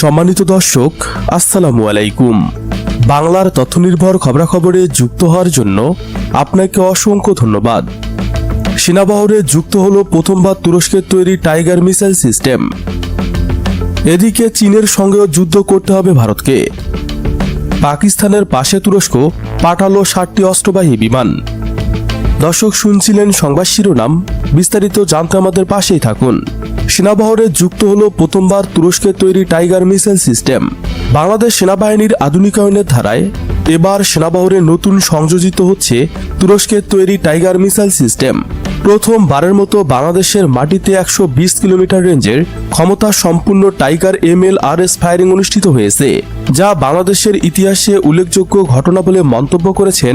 সম্মানিত দর্শক, আসসালামু আলাইকুম। বাংলার তথ্যনির্ভর খবরাখবরে যুক্ত হওয়ার জন্য আপনাকে অসংখ্য ধন্যবাদ। সেনাবহরে যুক্ত হল প্রথমবার তুরস্কের তৈরি টাইগার মিসাইল সিস্টেম। এদিকে চীনের সঙ্গেও যুদ্ধ করতে হবে ভারতকে। পাকিস্তানের পাশে তুরস্ক পাঠালো ষাটটি অস্ত্রবাহী বিমান। দর্শক শুনছিলেন সংবাদ শিরোনাম, বিস্তারিত জানতে আমাদের পাশেই থাকুন। সেনাবহরে যুক্ত হল প্রথমবার তুরস্কের তৈরি টাইগার মিসাইল সিস্টেম। বাংলাদেশ সেনাবাহিনীর আধুনিকায়নের ধারায় এবার সেনাবহরে নতুন সংযোজিত হচ্ছে তুরস্কের তৈরি টাইগার মিসাইল সিস্টেম। প্রথমবারের মতো বাংলাদেশের মাটিতে একশো বিশ কিলোমিটার রেঞ্জের ক্ষমতা সম্পূর্ণ Tiger M L R S firing অনুষ্ঠিত হয়েছে, যা বাংলাদেশের ইতিহাসে উল্লেখযোগ্য ঘটনা বলে মন্তব্য করেছেন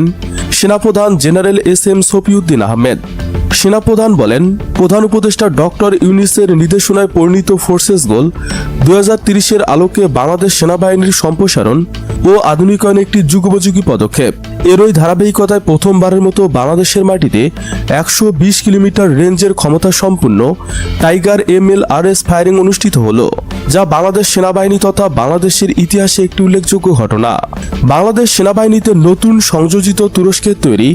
সেনাপ্রধান general S M Shafiuddin Ahmed. সেনাপ্রধান বলেন, প্রধান উপদেষ্টা ডক্টর ইউনিসের নির্দেশনায় পরিণত ফোর্সেস গোল দু এর আলোকে বাংলাদেশ সেনাবাহিনীর সম্প্রসারণ ও আধুনিকায়ন একটি যুগোপযোগী পদক্ষেপ। এরই ধারাবাহিকতায় প্রথমবারের মতো বাংলাদেশের মাটিতে একশো বিশ কিলোমিটার রেঞ্জের ক্ষমতা সম্পন্ন Tiger M L R S firing অনুষ্ঠিত হলো, যা বাংলাদেশ সেনাবাহিনী তথা বাংলাদেশের ইতিহাসে একটি উল্লেখযোগ্য ঘটনা। বাংলাদেশ সেনাবাহিনীতে নতুন সংযোজিত তুরস্কের তৈরি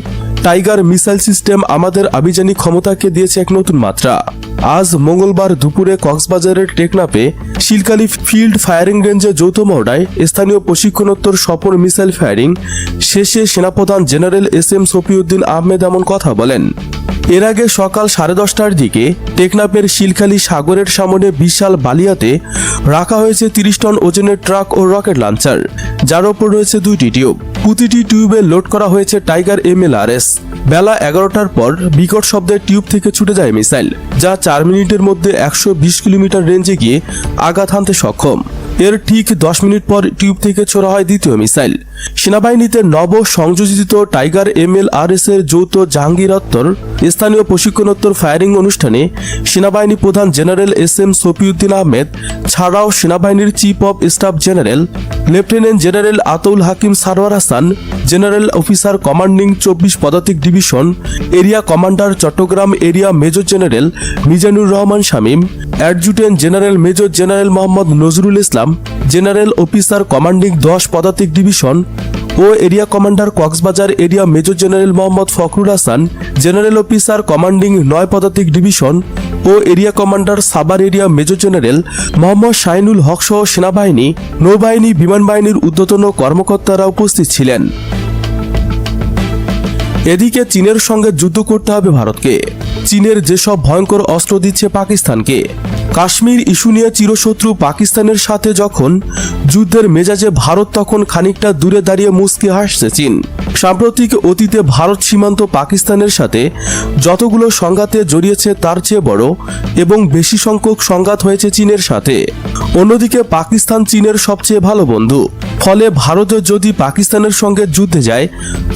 টাইগার মিসাইল সিস্টেম আমাদের আভিযানী ক্ষমতাকে দিয়েছে এক নতুন মাত্রা। আজ মঙ্গলবার দুপুরে কক্সবাজারের টেকনাপে শিলকালি ফিল্ড ফায়ারিং রেঞ্জে যৌথ মহড়ায় স্থানীয় প্রশিক্ষণোত্তর সফর মিসাইল ফায়ারিং শেষে সেনাপ্রধান general S M Shafiuddin Ahmed এমন কথা বলেন। এর আগে সকাল সাড়ে দশটার দিকে টেকনাপের শিলখালি সাগরের সামনে বিশাল বালিয়াতে রাখা হয়েছে তিরিশ টন ওজনের ট্রাক ও রকেট লঞ্চার। যার ওপর রয়েছে দুইটি টিউব। প্রতিটি টিউবে লোড করা হয়েছে Tiger M L R S. বেলা এগারোটার পর বিকট শব্দের টিউব থেকে ছুটে যায় মিসাইল, যা চার মিনিটের মধ্যে একশো বিশ কিলোমিটার রেঞ্জে গিয়ে আঘাত হানতে সক্ষম। এর ঠিক দশ মিনিট পর টিউব থেকে ছোড়া হয় দ্বিতীয় মিসাইল। সেনাবাহিনীতে নব সংযোজিত Tiger M L R S এর যৌথ জাহাঙ্গীরত্তর স্থানীয় প্রশিক্ষণোত্তর ফায়ারিং অনুষ্ঠানে সেনাবাহিনী প্রধান general S M Shafiuddin Ahmed, ছাড়াও সেনাবাহিনীর chief of staff general, lieutenant general Ataul Hakim Sarwar Hasan, general officer commanding চব্বিশ পদাতিক division, area commander Chittagong area major general Mizanur Rahman Shamim, adjutant general major general Mohammad Nazrul Islam, general officer commanding দশ পদাতিক division ও area commander Cox's Bazar area major general Mohammad Fakhrul Hasan, general officer commanding নয় পদাতিক division ও area commander Savar area major general Mohammad Shahinul Haque সহ সেনাবাহিনী, নৌবাহিনী বিমান বাহিনীর ঊর্ধ্বতন কর্মকর্তারা উপস্থিত ছিলেন। এদিকে চীনের সঙ্গে যুদ্ধ করতে হবে ভারতকে। চীনের যেসব ভয়ঙ্কর অস্ত্র দিচ্ছে পাকিস্তানকে। কাশ্মীর ইস্যু নিয়ে চিরশত্রু পাকিস্তানের সাথে যখন যুদ্ধের মেজাজে ভারত তখন খানিকটা দূরে দাঁড়িয়ে মুসকে হাসছে চীন। সাম্প্রতিক অতীতে ভারত সীমান্ত পাকিস্তানের সাথে যতগুলো সংঘাতে জড়িয়েছে তার চেয়ে বড় এবং বেশি সংখ্যক সংঘাত হয়েছে চীনের সাথে। অন্যদিকে পাকিস্তান চীনের সবচেয়ে ভালো বন্ধু। ফলে ভারত যদি পাকিস্তানের সঙ্গে যুদ্ধে যায়,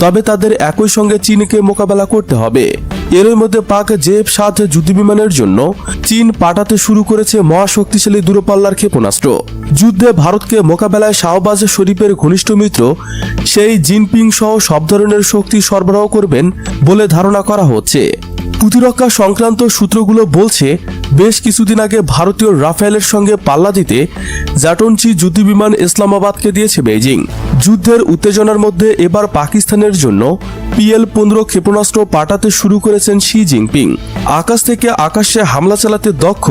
তবে তাদের একই সঙ্গে চীনকে মোকাবেলা করতে হবে। এরই মধ্যে পাক জেফ সাত যুদ্ধবিমানের জন্য চীন পাঠাতে শুরু করেছে মহাশক্তিশালী দূরপাল্লার ক্ষেপণাস্ত্র। যুদ্ধে ভারতকে মোকাবেলায় শাহবাজ শরীফের ঘনিষ্ঠ মিত্র, সেই জিনপিং সহ সব ধরনের শক্তি সরবরাহ করবেন বলে ধারণা করা হচ্ছে। প্রতিরক্ষা সংক্রান্ত সূত্রগুলো বলছে, বেশ কিছুদিন আগে ভারতীয় রাফেলের সঙ্গে পাল্লা দিতে জাটনচি যুদ্ধবিমান ইসলামাবাদকে দিয়েছে বেইজিং। যুদ্ধের উত্তেজনার মধ্যে এবার পাকিস্তানের জন্য পিএল পনেরো ক্ষেপণাস্ত্র পাঠাতে শুরু করেছেন শি জিনপিং। আকাশ থেকে আকাশে হামলা চালাতে দক্ষ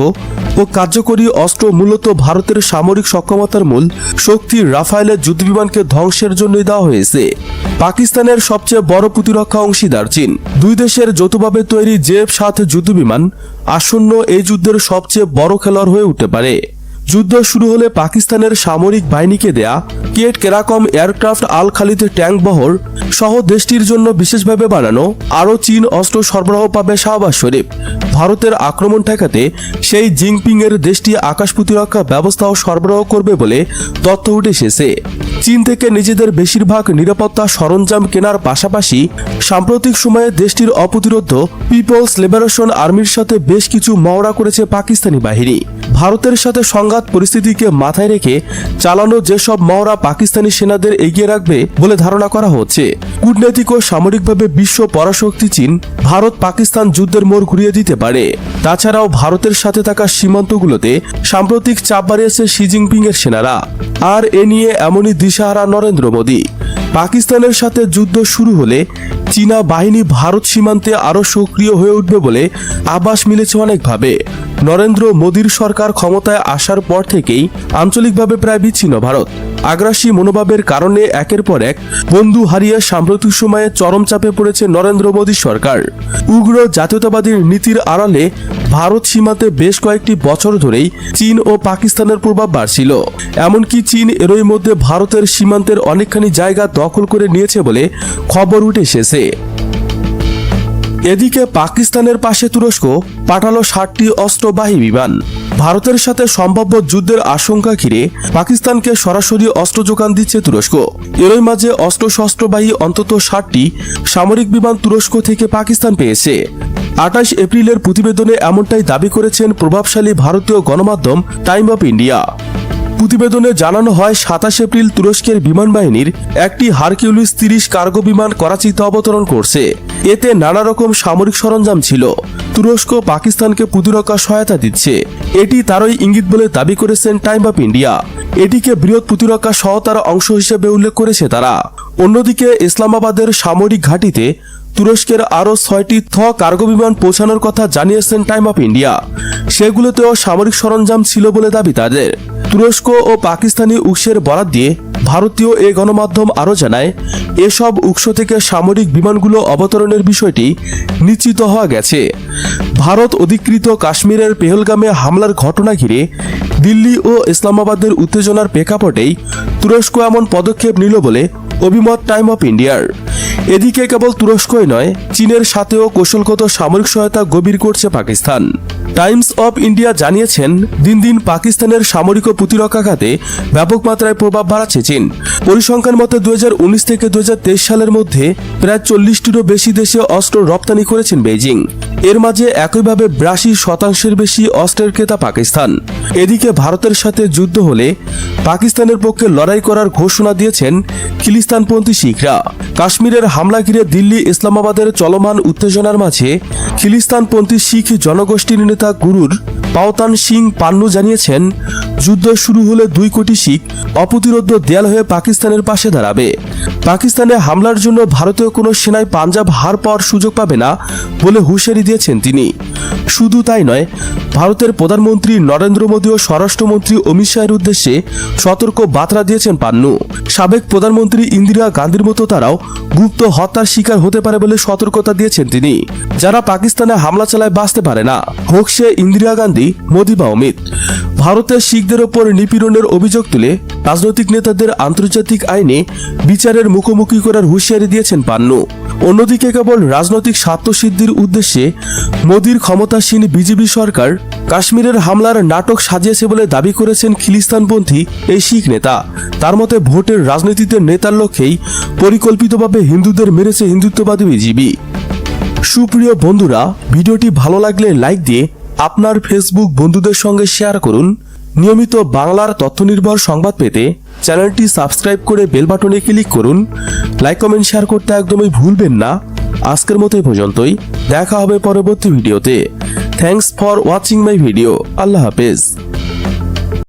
ও কার্যকরী অস্ত্র মূলত ভারতের সামরিক সক্ষমতার মূল শক্তি রাফায়েলের যুদ্ধবিমানকে ধ্বংসের জন্যই দেওয়া হয়েছে। পাকিস্তানের সবচেয়ে বড় প্রতিরক্ষা অংশীদার চীন। দুই দেশের যৌথভাবে তৈরি জেফ সাত যুদ্ধবিমান আসন্ন এই যুদ্ধের সবচেয়ে বড় খেলোয়াড় হয়ে উঠতে পারে। যুদ্ধ শুরু হলে পাকিস্তানের সামরিক বাহিনীকে দেয়া কেট কেরাকম এয়ারক্রাফট আল খালিদ ট্যাঙ্ক বহর সহ দেশটির জন্য বিশেষভাবে বানানো, আরও চীন অস্ত্র সরবরাহ পাবে শাহবাজ শরীফ। ভারতের আক্রমণ ঠেকাতে সেই জিনপিং এর দেশটি আকাশ প্রতিরক্ষা ব্যবস্থাও সরবরাহ করবে বলে তথ্য উঠে এসেছে। চীন থেকে নিজেদের বেশিরভাগ নিরাপত্তা সরঞ্জাম কেনার পাশাপাশি সাম্প্রতিক সময়ে দেশটির অপ্রতিরোধ, পিপলস লিবারেশন আর্মির সাথে বেশ কিছু মহড়া করেছে পাকিস্তানি বাহিনী। ভারতের সাথে সংঘাত পরিস্থিতিকে মাথায় রেখে চালানো যেসব মহড়া পাকিস্তানি সেনাদের এগিয়ে রাখবে বলে ধারণা করা হচ্ছে। কূটনৈতিক ও সামরিকভাবে বিশ্ব পরাশক্তি চীন ভারত পাকিস্তান যুদ্ধের মোড় ঘুরিয়ে দিতে পারে। তাছাড়াও ভারতের সাথে থাকা সীমান্তগুলোতে সাম্প্রতিক চাপ বাড়িয়েছে শি জিনপিং এর সেনারা। আর এ নিয়ে এমনই দিশাহারা নরেন্দ্র মোদী। পাকিস্তানের সাথে যুদ্ধ শুরু হলে চীনা বাহিনী ভারত সীমান্তে আরও সক্রিয় হয়ে উঠবে বলে আভাস মিলেছে অনেকভাবে। নরেন্দ্র মোদীর সরকার ক্ষমতায় আসার পর থেকেই আঞ্চলিকভাবে প্রায় বিচ্ছিন্ন ভারত। আগ্রাসী মনোভাবের কারণে একের পর এক বন্ধু হারিয়ে সাম্প্রতিক সময়ে চরম চাপে পড়েছে নরেন্দ্র মোদী সরকার। উগ্র জাতীয়তাবাদীর নীতির আড়ালে ভারত সীমান্তে বেশ কয়েকটি বছর ধরেই চীন ও পাকিস্তানের প্রভাব বাড়ছিল এমনকি চীন এরই মধ্যে ভারতের সীমান্তের অনেকখানি জায়গা দখল করে নিয়েছে বলে খবর উঠে এসেছে। এদিকে পাকিস্তানের পাশে তুরস্ক পাঠালো ষাটটি অস্ত্রবাহী বিমান। ভারতের সাথে সম্ভাব্য যুদ্ধের আশঙ্কা ঘিরে পাকিস্তানকে সরাসরি অস্ত্র যোগান দিচ্ছে তুরস্ক। এরই মাঝে অস্ত্র শস্ত্রবাহী অন্তত ষাটটি সামরিক বিমান তুরস্ক থেকে পাকিস্তান পেয়েছে। আঠাশ এপ্রিলের প্রতিবেদনে এমনটাই দাবি করেছেন প্রভাবশালী ভারতীয় গণমাধ্যম টাইম অফ ইন্ডিয়া। প্রতিবেদনে জানানো হয়, সাতাশ এপ্রিল তুরস্কের বিমান বাহিনীর একটি হারকিউলিস তিরিশ কার্গো বিমান করাচিতে অবতরণ করছে। এতে নানা রকম সামরিক সরঞ্জাম ছিল। তুরস্ক পাকিস্তানকে প্রতিরক্ষা সহায়তা দিচ্ছে। এটি তারই ইঙ্গিত বলে দাবি করেছেন টাইম অফ ইন্ডিয়া। এটিকে বৃহৎ প্রতিরক্ষা সহতার অংশ হিসেবে উল্লেখ করেছে তারা। অন্যদিকে ইসলামাবাদের সামরিক ঘাঁটিতে তুরস্কের আরও ছয়টি থ কার্গো বিমান পৌঁছানোর কথা জানিয়েছেন টাইম অফ ইন্ডিয়া। সেগুলোতেও সামরিক সরঞ্জাম ছিল বলে দাবি তাদের। তুরস্ক ও পাকিস্তানি উৎসের বরাত দিয়ে ভারতীয় এ গণমাধ্যম আরও জানায়, এসব উৎস থেকে সামরিক বিমানগুলো অবতরণের বিষয়টি নিশ্চিত হওয়া গেছে। ভারত অধিকৃত কাশ্মীরের পেহলগামে হামলার ঘটনা ঘিরে দিল্লি ও ইসলামাবাদের উত্তেজনার প্রেক্ষাপটেই তুরস্ক এমন পদক্ষেপ নিল বলে অভিমত টাইম অফ ইন্ডিয়ার। এদিকে কেবল তুরস্কই নয়, চীনের সাথেও কৌশলগত সামরিক সহায়তা গভীর করছে পাকিস্তান। টাইমস অফ ইন্ডিয়া জানিয়েছেন, দিন দিন পাকিস্তানের সামরিক ও প্রতিরক্ষা খাতে ব্যাপক মাত্রায় প্রভাব বাড়াচ্ছে চীন। পরিসংখ্যান মতে দুহাজার উনিশ থেকে দুহাজার তেইশ সালের মধ্যে প্রায় চল্লিশটিরও বেশি দেশে অস্ত্র রপ্তানি করেছেন বেইজিং। এর মাঝে একইভাবে বিরাশি শতাংশের বেশি অস্ত্রের ক্রেতা পাকিস্তান। এদিকে ভারতের সাথে যুদ্ধ হলে পাকিস্তানের পক্ষে লড়াই করার ঘোষণা দিয়েছেন খিলিস্তানপন্থী শিখরা। কাশ্মীরের হামলা ঘিরে দিল্লি ইসলামাবাদের চলমান উত্তেজনার মাঝে খিলিস্তানপন্থী শিখ জনগোষ্ঠীর নেতা গুরুর পাওতান সিং পান্নু জানিয়েছেন যুদ্ধ শুরু হলে দুই কোটি শিখ অপ্রতিরোধ দেয়াল হয়ে পাকিস্তানের পাশে দাঁড়াবে। পাকিস্তানে হামলার জন্য ভারতীয় কোনো সেনায় পাঞ্জাব হার পাওয়ার সুযোগ পাবে না বলে হুঁশিয়ারি দিয়েছেন তিনি। শুধু তাই নয়, ভারতের প্রধানমন্ত্রী নরেন্দ্র মোদী ও স্বরাষ্ট্রমন্ত্রী অমিত শাহের উদ্দেশ্যে সতর্ক বার্তা দিয়েছেন পান্নু। সাবেক প্রধানমন্ত্রী ইন্দিরা গান্ধীর মতো তারাও গুপ্ত হত্যার শিকার হতে পারে বলে সতর্কতা দিয়েছেন তিনি। যারা পাকিস্তানে হামলা চালায় বাঁচতে পারে না। হোক সে ইন্দিরা গান্ধী, মোদী বা অমিত। ভারতের শিখদের ওপর নিপীড়নের অভিযোগ তুলে রাজনৈতিক নেতাদের আন্তর্জাতিক আইনে বিচারের মুখোমুখি করার হুঁশিয়ারি দিয়েছেন পান্নু। অন্যদিকে কেবল রাজনৈতিক স্বার্থসিদ্ধির উদ্দেশ্যে মোদীর ক্ষমতাসীন বিজেপি সরকার কাশ্মীরের হামলার নাটক সাজিয়েছে বলে দাবি করেছেন খিলিস্তানপন্থী এই শিখ নেতা। তার মতে ভোটের রাজনীতিতে নেতার লক্ষ্যেই পরিকল্পিতভাবে হিন্দুদের মেরেছে হিন্দুত্ববাদী বিজেপি। সুপ্রিয় বন্ধুরা, ভিডিওটি ভালো লাগলে লাইক দিয়ে আপনার ফেসবুক বন্ধুদের সঙ্গে শেয়ার করুন। নিয়মিত বাংলার তথ্য নির্ভর সংবাদ পেতে চ্যানেলটি সাবস্ক্রাইব করে বেল বাটনে ক্লিক করুন। লাইক কমেন্ট শেয়ার করতে একদমই ভুলবেন না। আজকের মতো পর্যন্তই। দেখা হবে পরবর্তী ভিডিওতে। Thanks for watching my video আল্লাহ হাফেজ।